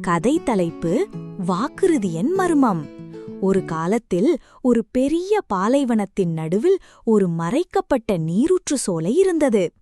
கதை தலைப்பு வாக்குறுதியின் மர்மம். ஒரு காலத்தில் ஒரு பெரிய பாலைவனத்தின் நடுவில் ஒரு மறைக்கப்பட்ட நீரூற்று சோலை இருந்தது.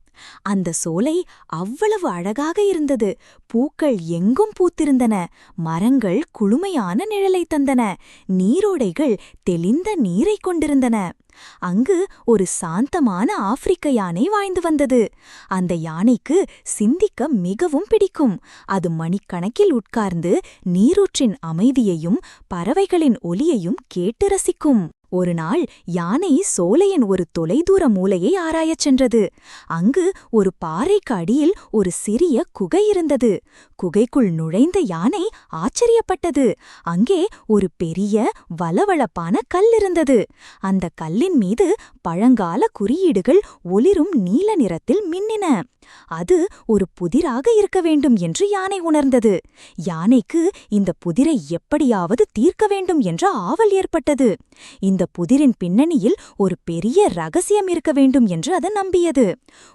அந்த சோலை அவ்வளவு அழகாக இருந்தது. பூக்கள் எங்கும் பூத்திருந்தன. மரங்கள் குளுமையான நிழலை தந்தன. நீரோடைகள் தெளிந்த நீரைக் கொண்டிருந்தன. அங்கு ஒரு சாந்தமான ஆப்பிரிக்க யானை வாழ்ந்து வந்தது. அந்த யானைக்கு சிந்திக்க மிகவும் பிடிக்கும். அது மணிக்கணக்கில் உட்கார்ந்து நீரூற்றின் அமைதியையும் பறவைகளின் ஒலியையும் கேட்டு ரசிக்கும். ஒரு நாள் யானை சோலையின் ஒரு தொலைதூர மூலையை ஆராயச் சென்றது. அங்கு ஒரு பாறைக்கு அடியில் ஒரு சிறிய குகை இருந்தது. குகைக்குள் நுழைந்த யானை ஆச்சரியப்பட்டது. அங்கே ஒரு பெரிய வளவளப்பான கல் இருந்தது. அந்த கல்லின் மீது பழங்கால குறியீடுகள் ஒளிரும் நீல நிறத்தில் மின்னின. அது ஒரு புதிராக இருக்க வேண்டும் என்று யானை உணர்ந்தது. யானைக்கு இந்த புதிரை எப்படியாவது தீர்க்க வேண்டும் என்ற ஆவல் ஏற்பட்டது. இந்த புதிரின் பின்னணியில் ஒரு பெரிய ரகசியம் இருக்க வேண்டும் என்று அது நம்பியது.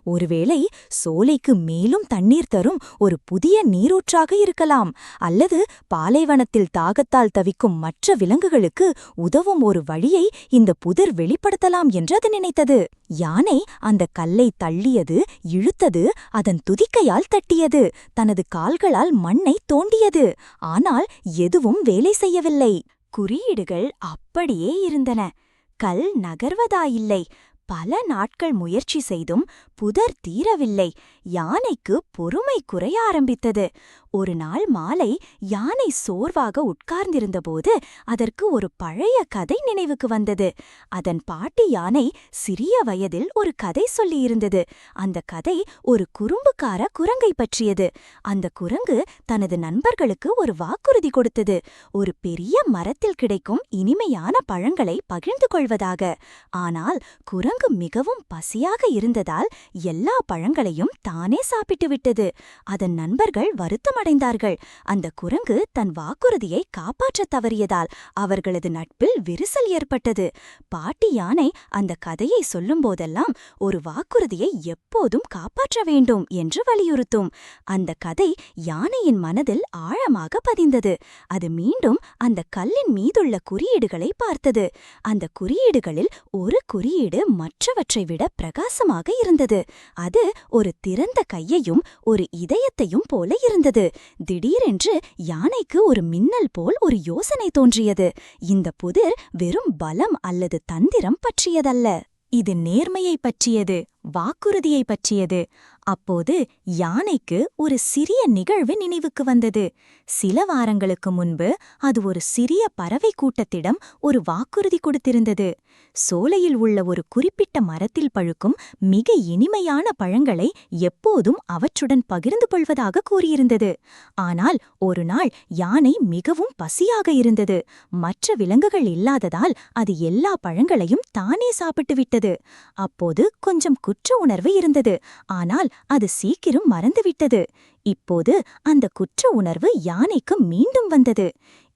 ஒருவேளை சோலைக்கு மேலும் தண்ணீர் தரும் ஒரு புதிய நீரூற்றாக இருக்கலாம் அல்லது பாலைவனத்தில் தாகத்தால் தவிக்கும் மற்ற விலங்குகளுக்கு உதவும் ஒரு வழியை இந்த புதிர் வெளிப்படுத்தலாம் என்று அது நினைத்தது. யானை அந்த கல்லை தள்ளியது இழுத்தது அதன் துதிக்கையால் தட்டியது தனது கால்களால் மண்ணை தோண்டியது. ஆனால் எதுவும் வேலை செய்யவில்லை. குறியீடுகள் அப்படியே இருந்தன. கல் நகர்வதாயில்லை. பல நாட்கள் முயற்சி செய்தும் புதர் தீரவில்லை. யானைக்கு பொறுமை குறைய ஆரம்பித்தது. ஒரு நாள் மாலை யானை சோர்வாக உட்கார்ந்திருந்தபோது அதற்கு ஒரு பழைய கதை நினைவுக்கு வந்தது. அதன் பாட்டி யானை சிறிய வயதில் ஒரு கதை சொல்லியிருந்தது. அந்த கதை ஒரு குறும்புக்கார குரங்கை பற்றியது. அந்த குரங்கு தனது நண்பர்களுக்கு ஒரு வாக்குறுதி கொடுத்தது. ஒரு பெரிய மரத்தில் கிடைக்கும் இனிமையான பழங்களை பகிர்ந்து கொள்வதாக. ஆனால் குரங்கு மிகவும் பசியாக இருந்ததால் எல்லா பழங்களையும் தானே சாப்பிட்டு விட்டது. அதன் நண்பர்கள் வருத்தம் அடைந்தார்கள் அந்த குரங்கு தன் வாக்குறுதியை காப்பாற்றத் தவறியதால் அவர்களது நட்பில் விரிசல் ஏற்பட்டது. பாட்டி யானை அந்த கதையை சொல்லும்போதெல்லாம் ஒரு வாக்குறுதியை எப்போதும் காப்பாற்ற வேண்டும் என்று வலியுறுத்தும். அந்த கதை யானையின் மனதில் ஆழமாக பதிந்தது. அது மீண்டும் அந்த கல்லின் மீதுள்ள குறியீடுகளை பார்த்தது. அந்த குறியீடுகளில் ஒரு குறியீடு மற்றவற்றை விட பிரகாசமாக இருந்தது. அது ஒரு திறந்த கையையும் ஒரு இதயத்தையும் போல இருந்தது. திடீரென்று யானைக்கு ஒரு மின்னல் போல் ஒரு யோசனை தோன்றியது. இந்த புதிர் வெறும் பலம் அல்லது தந்திரம் பற்றியதல்ல. இது நேர்மையை பற்றியது வாக்குறுதியை பற்றியது. அப்போது யானைக்கு ஒரு சிறிய நிகழ்வு நினைவுக்கு வந்தது. சில வாரங்களுக்கு முன்பு அது ஒரு சிறிய பறவை கூட்டத்திடம் ஒரு வாக்குறுதி கொடுத்திருந்தது. சோலையில் உள்ள ஒரு குறிப்பிட்ட மரத்தில் பழுக்கும் மிக இனிமையான பழங்களை எப்போதும் அவற்றுடன் பகிர்ந்து கொள்வதாக கூறியிருந்தது. ஆனால் ஒரு நாள் யானை மிகவும் பசியாக இருந்தது. மற்ற விலங்குகள் இல்லாததால் அது எல்லா பழங்களையும் தானே சாப்பிட்டு விட்டது. அப்போது கொஞ்சம் குற்ற உணர்வு இருந்தது. ஆனால் அது சீக்கிரம் மறந்துவிட்டது. இப்போது அந்த குற்ற உணர்வு யானைக்கு மீண்டும் வந்தது.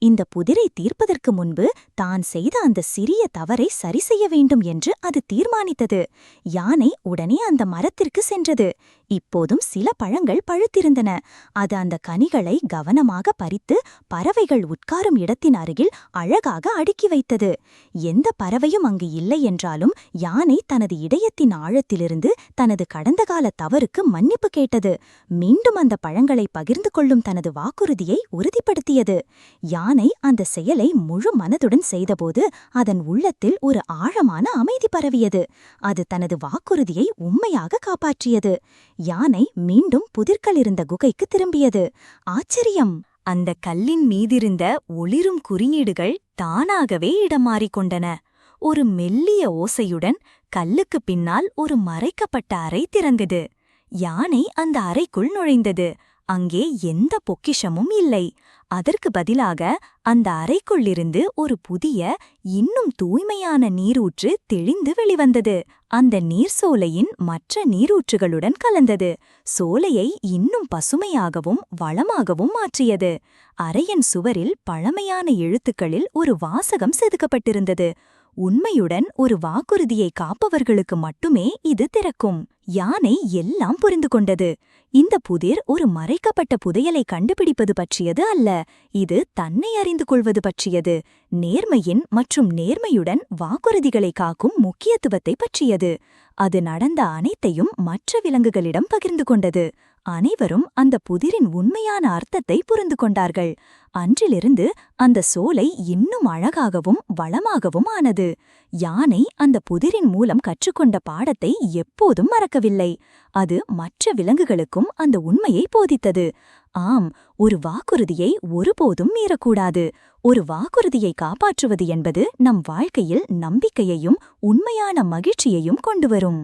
இந்த புதிரை தீர்ப்பதற்கு முன்பு தான் செய்த அந்த சிறிய தவறை சரி செய்ய வேண்டும் என்று அது தீர்மானித்தது. யானை உடனே அந்த மரத்திற்கு சென்றது. இப்போதும் சில பழங்கள் பழுத்திருந்தன. அது அந்த கனிகளை கவனமாக பறித்து பறவைகள் உட்காரும் இடத்தின் அருகில் அழகாக அடுக்கி வைத்தது. எந்த பறவையும் அங்கு இல்லை என்றாலும் யானை தனது இதயத்தின் ஆழத்திலிருந்து தனது கடந்த கால தவறுக்கு மன்னிப்பு கேட்டது. மீண்டும் அந்த பழங்களை பகிர்ந்து கொள்ளும் தனது வாக்குறுதியை உறுதிப்படுத்தியது. யானை அந்த செயலை முழு மனதுடன் செய்தபோது அதன் உள்ளத்தில் ஒரு ஆழமான அமைதி பரவியது. அது தனது வாக்குறுதியை உண்மையாக காப்பாற்றியது. யானை மீண்டும் புதிர்களிருந்த குகைக்கு திரும்பியது. ஆச்சரியம்! அந்த கல்லின் மீதிருந்த ஒளிரும் குறியீடுகள் தானாகவே இடம் மாறிக்கொண்டன ஒரு மெல்லிய ஓசையுடன் கல்லுக்கு பின்னால் ஒரு மறைக்கப்பட்ட அறை திறந்தது. யானை அந்த அறைக்குள் நுழைந்தது. அங்கே எந்த பொக்கிஷமும் இல்லை. அதற்கு பதிலாக அந்த அறைக்குள்ளிருந்து ஒரு புதிய இன்னும் தூய்மையான நீரூற்று தெளிந்து வெளிவந்தது. அந்த நீர் சோலையின் மற்ற நீரூற்றுகளுடன் கலந்தது. சோலையை இன்னும் பசுமையாகவும் வளமாகவும் மாற்றியது. அறையின் சுவரில் பழமையான எழுத்துக்களில் ஒரு வாசகம் செதுக்கப்பட்டிருந்தது. உண்மையுடன் ஒரு வாக்குறுதியை காப்பவர்களுக்கு மட்டுமே இது திறக்கும். யானை எல்லாம் புரிந்து கொண்டது. இந்த புதிர் ஒரு மறைக்கப்பட்ட புதையலை கண்டுபிடிப்பது பற்றியது அல்ல. இது தன்னை அறிந்து கொள்வது பற்றியது. நேர்மையின் மற்றும் நேர்மையுடன் வாக்குறுதிகளை காக்கும் முக்கியத்துவத்தை பற்றியது. அது நடந்த அனைத்தையும் மற்ற விலங்குகளிடம் பகிர்ந்து கொண்டது. அனைவரும் அந்த புதிரின் உண்மையான அர்த்தத்தை புரிந்து கொண்டார்கள். அன்றிலிருந்து அந்த சோலை இன்னும் அழகாகவும் வளமாகவும் ஆனது. யானை அந்த புதிரின் மூலம் கற்றுக்கொண்ட பாடத்தை எப்போதும் மறக்கவில்லை. அது மற்ற விலங்குகளுக்கும் அந்த உண்மையை போதித்தது. ஆம் ஒரு வாக்குறுதியை ஒருபோதும் மீறக்கூடாது. ஒரு வாக்குறுதியை காப்பாற்றுவது என்பது நம் வாழ்க்கையில் நம்பிக்கையையும் உண்மையான மகிழ்ச்சியையும் கொண்டுவரும்